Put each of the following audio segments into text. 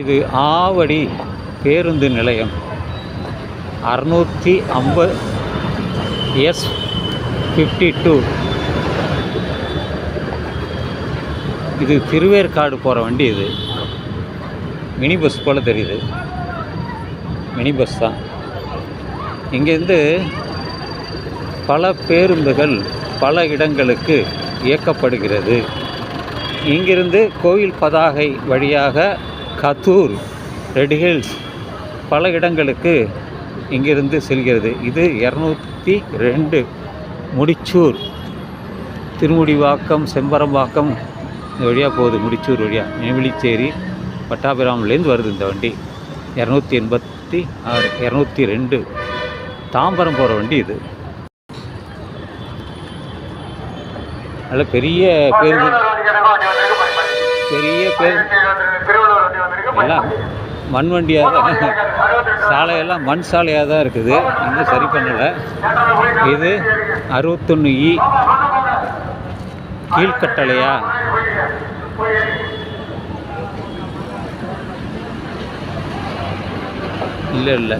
இது ஆவடி பேருந்து நிலையம். அறுநூற்றி ஐம்பது எஸ் ஃபிஃப்டி டூ இது திருவேற்காடு போகிற வண்டி இது. மினி பஸ் போல் தெரியுது. மினி பஸ் தான். இங்கேருந்து பல பேருந்துகள் பல இடங்களுக்கு இயக்கப்படுகிறது. இங்கிருந்து கோவில் பதாகை வழியாக கத்தூர் ரெட் ஹில்ஸ் பல இடங்களுக்கு இங்கிருந்து செல்கிறது. இது இரநூத்தி ரெண்டு முடிச்சூர். திருமுடிவாக்கம் செம்பரம்பாக்கம் இந்த வழியாக போகுது முடிச்சூர் வழியாக நெமிலிச்சேரி பட்டாபிராமிலேருந்து வருது இந்த வண்டி. இரநூத்தி எண்பத்தி ஆறு இரநூத்தி ரெண்டு. தாம்பரம் போகிற வண்டி இது. நல்ல பெரிய பேருந்து. பெரிய பேர். எல்லாம் மண் வண்டியாக தான் சாலையெல்லாம் மண் சாலையாக தான் இருக்குது. இன்னும் சரி பண்ணலை. இது அறுபத்தொன்று இ. கீழ்கட்டளையா? இல்லை இல்லை.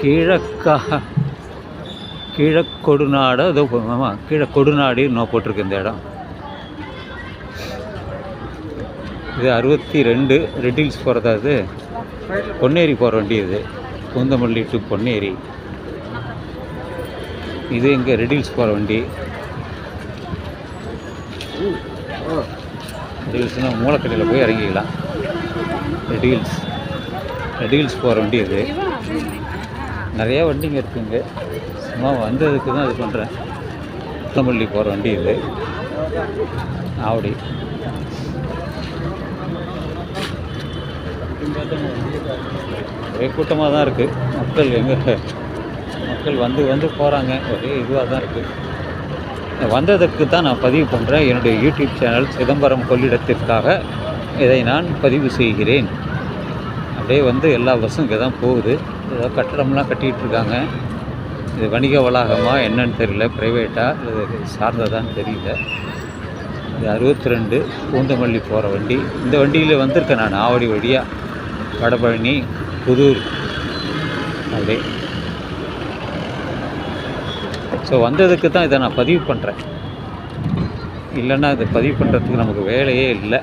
கிழக்கா கீழக்கொடுநாடு ஏதோ ஆமாம் கீழக்கொடுநாடு இன்னும் போட்டிருக்கு இந்த இடம். இது அறுபத்தி ரெண்டு ரெட்டில்ஸ் போகிறதா இது? பொன்னேரி போகிற வண்டி இது. பூந்தமல்லி டு பொன்னேரி. இது இங்கே ரெட்டில்ஸ் போகிற வண்டி. ரெட்டில்ஸ்னால் மூலக்கடையில் போய் இறங்கிக்கலாம். ரெட் ஹில்ஸ் ரெட் ஹில்ஸ் போகிற வண்டி இது. நிறையா வண்டிங்க இருக்குங்க. சும்மா வந்ததுக்கு தான் இது பண்ணுறேன் குத்தமல்லி போகிற வண்டி இது. ஆவடி. ஒரே கூட்டமாக தான் இருக்குது மக்கள் எங்கே? மக்கள் வந்து வந்து போகிறாங்க ஒரே இதுவாக தான் இருக்குது வந்ததுக்கு தான் நான் பதிவு பண்ணுறேன் என்னுடைய யூடியூப் சேனல் சிதம்பரம் கொள்ளிடத்திற்காக இதை நான் பதிவு செய்கிறேன். அப்படியே வந்து எல்லா பஸ்ஸும் இங்கே தான் போகுது. ஏதோ கட்டடம்லாம் கட்டிகிட்டு இருக்காங்க இது வணிக வளாகமாக என்னன்னு தெரியல ப்ரைவேட்டாக இது சார்ந்ததான்னு தெரியல. இது அறுபத்தி ரெண்டு பூந்தமல்லி போகிற வண்டி. இந்த வண்டியில் வந்திருக்கேன் நான் ஆவடி வழியாக வடபழனி புதூர். அப்படி ஸோ வந்ததுக்கு தான் இதை நான் பதிவு பண்ணுறேன் இல்லைன்னா இதை பதிவு பண்ணுறதுக்கு நமக்கு வேலையே இல்லை.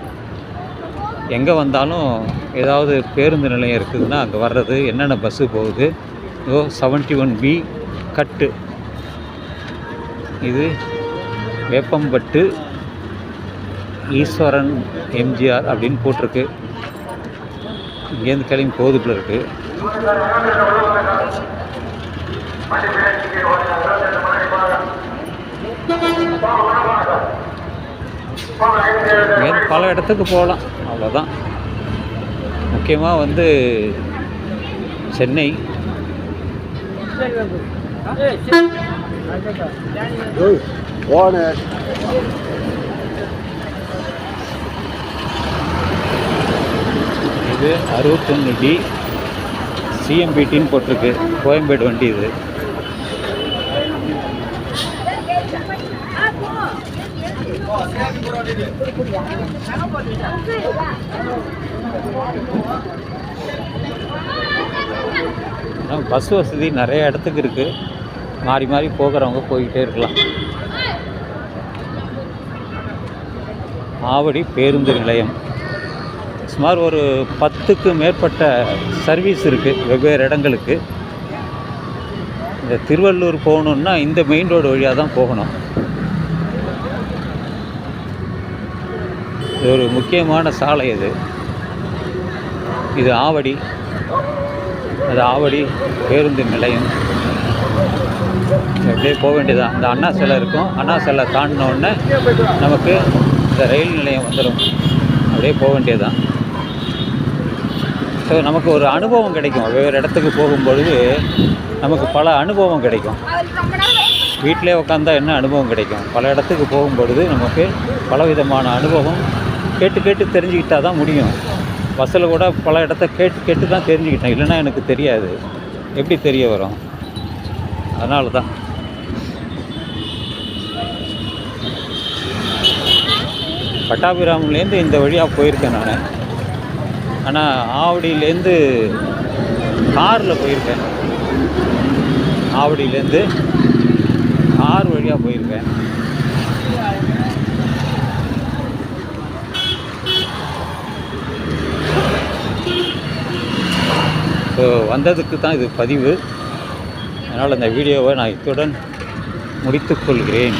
எங்கே வந்தாலும் ஏதாவது பேருந்து நிலையம் இருக்குதுன்னா அங்கே வர்றது என்னென்ன பஸ்ஸு போகுது? ஓ செவன்ட்டி ஒன் பி கட்டு. இது வேப்பம்பட்டு ஈஸ்வரன் எம்ஜிஆர் அப்படின்னு போட்டிருக்கு. இங்கேருந்து கிளம்பி போகுதுக்குள்ள இருக்குது பல இடத்துக்கு போகலாம். அவ்வளோதான் முக்கியமாக வந்து சென்னை. ஓனர் இது அறுபத்தொன்று டி சிஎம்பிடின்னு போட்டிருக்கு. கோயம்பேடு வண்டி இது. பஸ் வசதி நிறைய இடத்துக்கு இருக்குது மாறி மாறி போகிறவங்க போய்கிட்டே இருக்கலாம். ஆவடி பேருந்து நிலையம். சுமார் ஒரு பத்துக்கு மேற்பட்ட சர்வீஸ் இருக்குது வெவ்வேறு இடங்களுக்கு. இந்த திருவள்ளூர் போகணுன்னா இந்த மெயின் ரோடு வழியாக தான் போகணும். இது ஒரு முக்கியமான சாலை இது. இது ஆவடி. அது ஆவடி பேருந்து நிலையம். அப்படியே போக வேண்டியதான் இந்த அண்ணா சிலை இருக்கும். அண்ணா சிலை தாண்டினோடனே நமக்கு இந்த ரயில் நிலையம் வந்துடும் அப்படியே போக வேண்டியதுதான் ஸோ நமக்கு ஒரு அனுபவம் கிடைக்கும். வெவ்வேறு இடத்துக்கு போகும்பொழுது நமக்கு பல அனுபவம் கிடைக்கும். வீட்டிலே உட்காந்தா என்ன அனுபவம் கிடைக்கும்? பல இடத்துக்கு போகும்பொழுது நமக்கு பலவிதமான அனுபவம் கேட்டு கேட்டு தெரிஞ்சுக்கிட்டால் தான் முடியும். பஸ்ஸில் கூட பல இடத்த கேட்டு கேட்டு தான் தெரிஞ்சுக்கிட்டேன். இல்லைன்னா எனக்கு தெரியாது. எப்படி தெரிய வரும்? அதனால தான் பட்டாபிராம்லேருந்து இந்த வழியாக போயிருக்கேன் நான். ஆனால் ஆவடியிலேருந்து காரில் போயிருக்கேன். ஆவடியிலேருந்து கார் வழியாக போயிருக்கேன். ஸோ வந்ததுக்கு தான் இது பதிவு. அதனால் இந்த வீடியோவை நான் இத்துடன் முடித்துக்கொள்கிறேன்